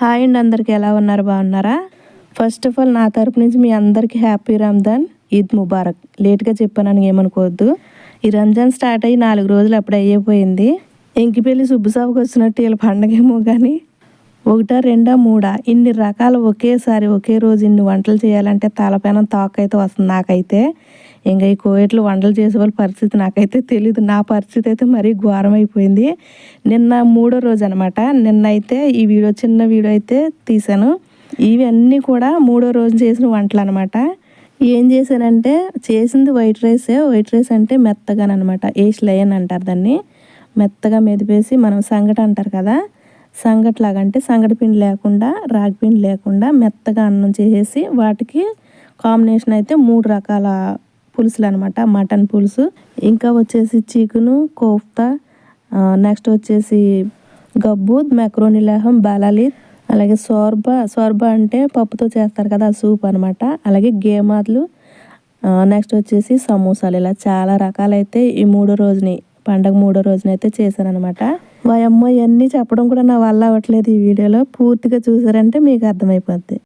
Hi అండి అందరికీ ఎలా ఉన్నారు? బాగున్నారా? ఫస్ట్ ఆఫ్ ఆల్ నా తరపు నుంచి మీ అందరికీ హ్యాపీ రంజాన్ ఈద్ ముబారక్ లేట్గా చెప్పానని ఏమనుకోవద్దు. ఈ రంజాన్ స్టార్ట్ అయ్యి నాలుగు రోజులు అప్పుడు అయ్యేపోయింది ఇంకి పెళ్ళి సుబ్బుసాబుకి వచ్చినట్టు వీళ్ళ పండగేమో కానీ ఒకటా రెండా మూడా? ఇన్ని రకాలు ఒకేసారి ఒకే రోజు ఇన్ని వంటలు చేయాలంటే తలపైన తాకైతే వస్తుంది నాకైతే. ఇంకా ఈ కోయట్లు వంటలు చేసేవాళ్ళ పరిస్థితి నాకైతే తెలియదు నా పరిస్థితి అయితే మరీ ఘోరం అయిపోయింది. నిన్న మూడో రోజు అనమాట నిన్న అయితే ఈ వీడియో చిన్న వీడియో అయితే తీశాను. ఇవన్నీ కూడా మూడో రోజు చేసిన వంటలు అనమాట ఏం చేశానంటే చేసింది వైట్ రైసే. వైట్ రైస్ అంటే మెత్తగానమాట ఏష్ లయన్ అంటారు దాన్ని. మెత్తగా మెదిపేసి మనం సంగటి అంటారు కదా సంగట్లాగా అంటే సంగటి పిండి లేకుండా రాగి పిండి లేకుండా మెత్తగా అన్నం చేసేసి వాటికి కాంబినేషన్ అయితే మూడు రకాల పులుసులు అనమాట మటన్ పులుసు ఇంకా వచ్చేసి చికెను కోఫ్తా నెక్స్ట్ వచ్చేసి గబ్బు మెక్రోని లేహం బలాలి అలాగే సోర్బా. సోర్బా అంటే పప్పుతో చేస్తారు కదా సూప్ అనమాట. అలాగే గేమాదులు నెక్స్ట్ వచ్చేసి సమోసాలు. ఇలా చాలా రకాలైతే ఈ మూడో రోజుని పండగ మూడో రోజునైతే చేశాను అనమాట వాయమ్మో ఇవన్నీ చెప్పడం కూడా నా వల్ల అవ్వట్లేదు ఈ వీడియోలో. పూర్తిగా చూసారంటే మీకు అర్థమైపోద్ది.